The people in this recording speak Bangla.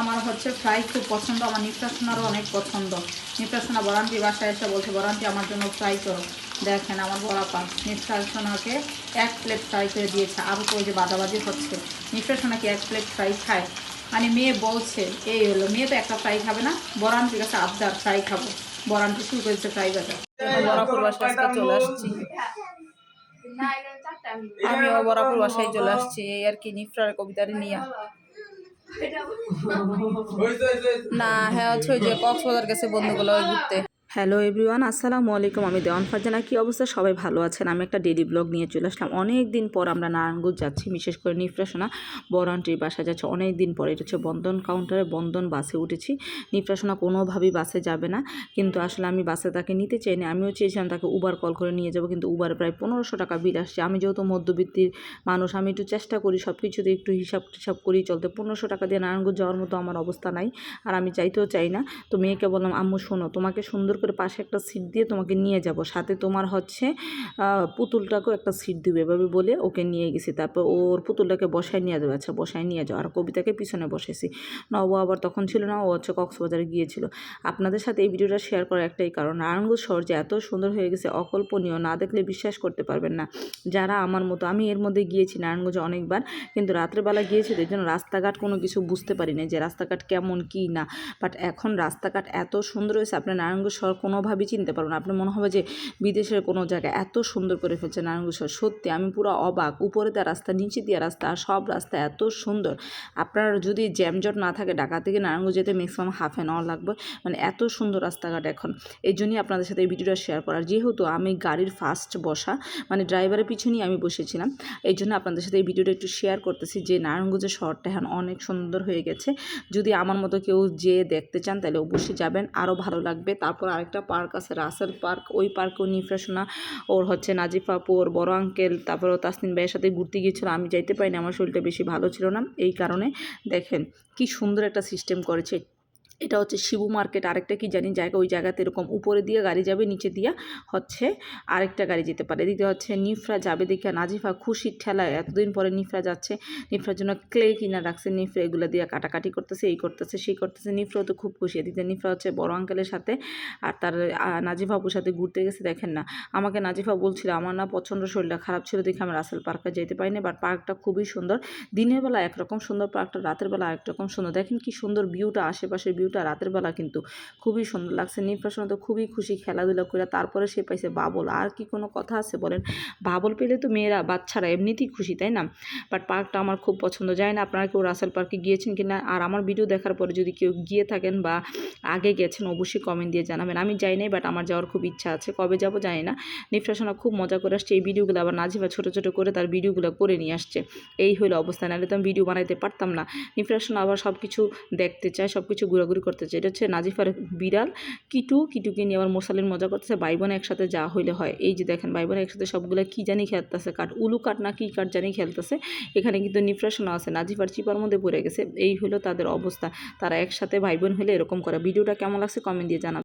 আমার হচ্ছে ফ্রাই খুব পছন্দ আমার নিপ্রাসনারও অনেক পছন্দ। নিপ্রাসনা বরান্তি বাসায় এসে বলছে বরান্তি আমার জন্য ফ্রাই করো। দেখেন আমার বড়াপা নিপ্রাসনাকে এক প্লেট ফ্রাই করে দিয়েছে। আরও তো ওই যে বাদাবাদি হচ্ছে নিপ্রাসনা কি এক প্লেট ফ্রাই খায়? মানে মেয়ে বলছে এই হলো মেয়ে তো একটা ফ্রাই খাবে না বরান্তির কাছে আবদার ফ্রাই খাব। বরান্তি শুরু করেছে ফ্রাই বাজার। চলে আসছি। আমিও বরাপুর বাসায় চলে আসছি এই আর কি নিফরার কবিতাটি নিয়ে। না হ্যাঁ ওই যে কক্সবাজার গেছে বন্ধুগুলো ঘুরতে। হ্যালো এভরিওয়ান, আসসালামু আলাইকুম। আমি দেওয়ান ফারজানা। কী অবস্থা? সবাই ভালো আছেন? আমি একটা ডেলি ব্লগ নিয়ে চলে আসলাম। অনেক দিন পর আমরা নারায়ণগঞ্জ যাচ্ছি, বিশেষ করে নিফরাসোনা। বরান্টির বাসা যাচ্ছে। অনেক দিন পরে, এটা হচ্ছে বন্ধন কাউন্টারে বন্ধন বাসে উঠেছি। নিফরাসোনা কোনোভাবেই বাসে যাবে না। কিন্তু আসলে আমি বাসে তাকে নিতে চাই না। আমিও চেয়েছিলাম তাকে উবার কল করে নিয়ে যাব, কিন্তু উবার প্রায় পনেরোশো টাকা বিল আসছে। আমি যেহেতু মধ্যবিত্তির মানুষ, আমি একটু চেষ্টা করি সব কিছুতে একটু হিসাব টিসাব করি চলতে। পনেরোশো টাকা দিয়ে নারায়ণগঞ্জ যাওয়ার মতো আমার অবস্থা নাই। আর আমি চাইতেও চাই না। তো মেয়েকে বললাম, আম্মু শোনো, তোমাকে সুন্দর করে পাশে একটা সিট দিয়ে তোমাকে নিয়ে যাব। সাথে তোমার হচ্ছে পুতুলটাকেও একটা সিট দিবে এভাবে বলে ওকে নিয়ে গেছি। তারপর ওর পুতুলটাকে বসায় নিয়ে যাবে। আচ্ছা বসায় নিয়ে যাও। আর কবিতাকে পিছনে বসেছি। নব আবার তখন ছিল না, ও হচ্ছে কক্সবাজারে গিয়েছিল। আপনাদের সাথে এই ভিডিওটা শেয়ার করার একটাই কারণ নারায়ণগঞ্জ শহর যে এত সুন্দর হয়ে গেছে, অকল্পনীয়, না দেখলে বিশ্বাস করতে পারবেন না। যারা আমার মতো, আমি এর মধ্যে গিয়েছি নারায়ণগঞ্জে অনেকবার, কিন্তু রাত্রেবেলা গিয়েছি, তো এই জন্য রাস্তাঘাট কোনো কিছু বুঝতে পারি না যে রাস্তাঘাট কেমন, কি না। বাট এখন রাস্তাঘাট এত সুন্দর হয়েছে, আপনার নারায়ণগঞ্জ শহর কোনোভাবেই চিনতে পারবেন না। আপনার মনে হবে যে বিদেশের কোনো জায়গায় এত সুন্দর করে ফেলছে নারায়ণগঞ্জ সত্যি, আমি পুরো অবাক। উপরে দেওয়া রাস্তা, নিচে দেওয়া রাস্তা আর সব রাস্তা এত সুন্দর। আপনার যদি জ্যামজট না থাকে, ঢাকা থেকে নারায়ণগঞ্জ যেতে ম্যাক্সিমাম হাফ অ্যান আওয়ার লাগবে। মানে এত সুন্দর রাস্তাঘাট এখন। এই জন্যই আপনাদের সাথে এই ভিডিওটা শেয়ার করার। যেহেতু আমি গাড়ির ফার্স্ট বসা মানে ড্রাইভারের পিছনেই আমি বসেছিলাম, এই জন্য আপনাদের সাথে এই ভিডিওটা একটু শেয়ার করতেছি যে নারায়ণগঞ্জের শহরটা এখন অনেক সুন্দর হয়ে গেছে। যদি আমার মতো কেউ যে দেখতে চান, তাহলে অবশ্যই যাবেন। আরও ভালো লাগবে। তারপর আরেকটা পার্ক আছে, রাসেল পার্ক। ওই পার্কেও নিফ্রেশনা ওর হচ্ছে নাজিফাপু ওর বড় আঙ্কেল তারপর ও তাসনিন ভাইয়ের সাথে ঘুরতে গিয়েছিল। আমি যাইতে পারিনি, আমার শরীরটা বেশি ভালো ছিল না। এই কারণে দেখেন কি সুন্দর একটা সিস্টেম করেছে। এটা হচ্ছে শিবু মার্কেট আরেকটা কি জানি জায়গা ওই জায়গাতে এরকম উপরে দিয়ে গাড়ি যাবে নিচে দিয়ে হচ্ছে আরেকটা গাড়ি যেতে পারে। এদিকে হচ্ছে নিফরা যাবে দেখে নাজিফা খুশির ঠেলায় এতদিন পরে নিফরা যাচ্ছে নিফরার জন্য ক্লে কিনা রাখছে নিফরা এগুলো দিয়ে কাটাকাটি করতেছে এই করতেছে সেই করতেছে নিফরাও তো খুব খুশি। এদিকে নিফরা হচ্ছে বড় আঙ্কেলের সাথে আর তার আহ, নাজিফা আপুর সাথে ঘুরতে গেছে দেখেন না। আমাকে নাজিফা বলছিল আমার না প্রচণ্ড শরীরটা খারাপ ছিল দেখে আমি রাসেল পার্কে যেতে পারিনি বাট পার্কটা খুবই সুন্দর। দিনের বেলা একরকম সুন্দর পার্কটা রাতের বেলা আরেক রকম সুন্দর। দেখেন কি সুন্দর ভিউটা আশেপাশের ভিউটা রাতের বেলা কিন্তু খুবই সুন্দর লাগছে। নির্বাসনে তো খুবই খুশি খেলাধুলা করে তারপরে সে পাইছে বাবল। আর কি কোনো কথা আছে বলেন? বাবল পেলে তো মেয়েরা বাচ্চারা এমনিতেই খুশি, তাই না? বাট পার্কটা আমার খুব পছন্দ। যায় না আপনারা কেউ রাসেল পার্কে গিয়েছেন কিনা। আর আমার ভিডিও দেখার পরে যদি কেউ গিয়ে থাকেন বা আগে গেছেন, অবশ্যই কমেন্ট দিয়ে জানাবেন। আমি যাই নাই, বাট আমার যাওয়ার খুব ইচ্ছা আছে। কবে যাব জানি না। নিফ্রাসনা খুব মজা করে আসছে। এই ভিডিওগুলো আবার নাজিবা ছোটো ছোটো করে তার ভিডিওগুলো করে নিয়ে আসছে। এই হলো অবস্থা। নাহলে তো আমি ভিডিও বানাইতে পারতাম না। নিফ্রাসনা আবার সব কিছু দেখতে চায় সব কিছু ঘোরাঘুরি করতে করতেছে এটা হচ্ছে নাজিফার বিড়াল। কিটু, কিটুকে নিয়ে আবার মশালের মজা করতেছে। ভাই বোন একসাথে যা হইলে হয়। এই যে দেখেন, ভাই বোন একসাথে সবগুলো কী জানি খেলতেছে। কাঠ উলু কাঠ না কী কাঠ জানি খেলতেছে। এখানে কিন্তু নিফ্রাসনা আছে। নাজিফার চিপার মধ্যে পড়ে গেছে। এই হলো তাদের অবস্থা। তারা একসাথে ভাই বোন হলে এরকম করে। ভিডিওটা কেমন লাগছে কমেন্ট দিয়ে জানাবেন।